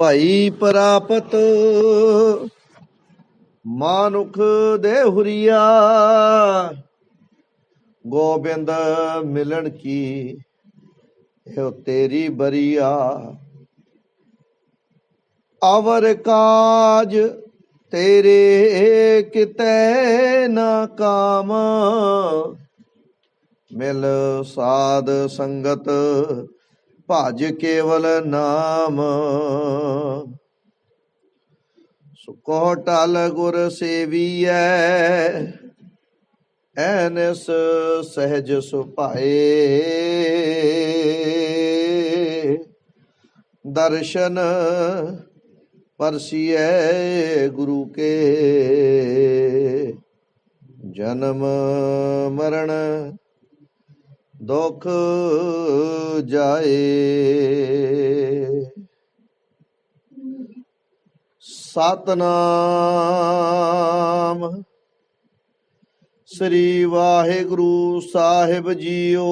ਭਾਈ ਪ੍ਰਾਪਤ ਮਾਨੁਖ ਦੇ ਹੁਰੀਆ, ਗੋਬਿੰਦ ਮਿਲਣ ਕੀ? ਇਹੋ ਤੇਰੀ ਬਰੀਆ। ਅਵਰ ਕਾਜ ਤੇਰੇ ਕਿਤੇ ਨਾ ਕਾਮ। ਮਿਲ ਸਾਧ ਸੰਗਤ ਭਜ ਕੇਵਲ ਨਾਮ। ਸੁਕੋ ਟਲ ਗੁਰ ਸੇਵੀਐ, ਐਨਸ ਸਹਿਜ ਸੁਭਾਏ। ਦਰਸ਼ਨ ਪਰਸੀਐ ਗੁਰੂ ਕੇ। ਜਨਮ ਮਰਨ ਦੁਖ ਜਾਏ। ਸਤਨਾਮ ਸ੍ਰੀ ਵਾਹਿਗੁਰੂ ਸਾਹਿਬ ਜੀਓ।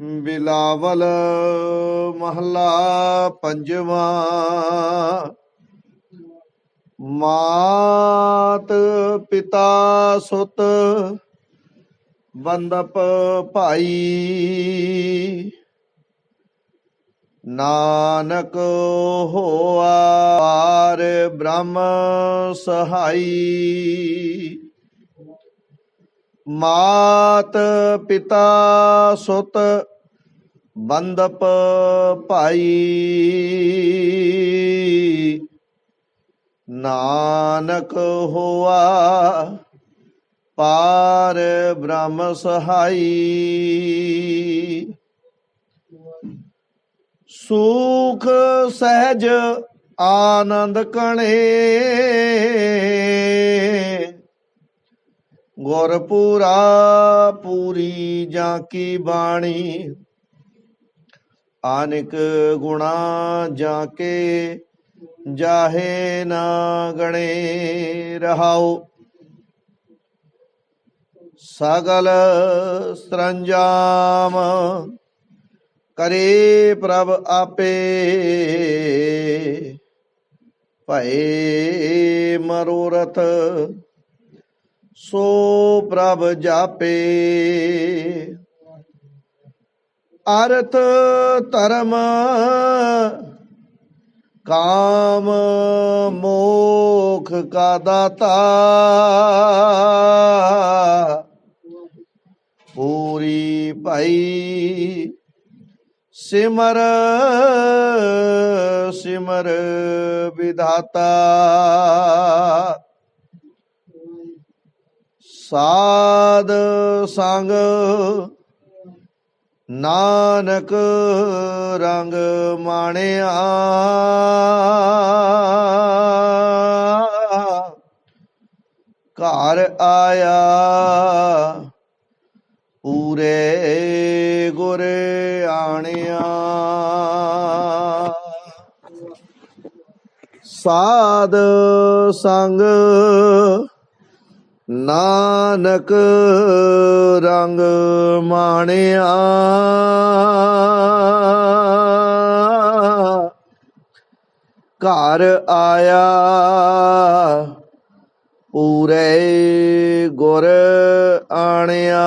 ਬਿਲਾਵਲ ਮਹਲਾ ਪੰਜਵਾਂ। ਮਾਤ ਪਿਤਾ ਸੁਤ ਬੰਦਪ ਭਾਈ। ਨਾਨਕ ਹੋਆ ਬ੍ਰਹਮ ਸਹਾਈ। ਮਾਤ ਪਿਤਾ ਸੁਤ ਬੰਦਪ ਭਾਈ। ਨਾਨਕ ਹੋਆ ਪਾਰ ਬ੍ਰਹਮ ਸਹਾਈ। ਸੁਖ ਸਹਿਜ ਆਨੰਦ ਕਣੇ। ਗੁਰਪੂਰਾ ਪੂਰੀ ਜਾਂ ਕੀ ਬਾਣੀ। ਆਨਿਕ ਗੁਣਾ ਜਾਂ ਕੇ ਜਾਹੇ ਨਾ ਗਣੇ ਰਹਾਓ ਸਗਲ ਸਰੰਜਾਮ ਕਰੇ ਪ੍ਰਭ ਆਪੇ, ਭਏ ਮਰੋਰਥ ਸੋ ਪ੍ਰਭ ਜਾਪੇ। ਅਰਥ ਧਰਮ ਕਾਮ ਮੋਖ ਕਾ ਦਾਤਾ। ਪੂਰੀ ਭਾਈ। ਸਿਮਰ ਸਿਮਰ ਵਿਧਾਤਾ। ਸਾਧ ਸੰਗ ਨਾਨਕ ਰੰਗ ਮਾਣਿਆ। ਘਰ ਆਇਆ ਪੂਰੇ ਗੁਰ ਆਣਿਆ। ਸਾਧ ਸੰਗ ਨਾਨਕ ਰੰਗ ਮਾਣਿਆ। ਘਰ ਆਇਆ ਪੂਰੇ ਗੁਰ ਆਣਿਆ।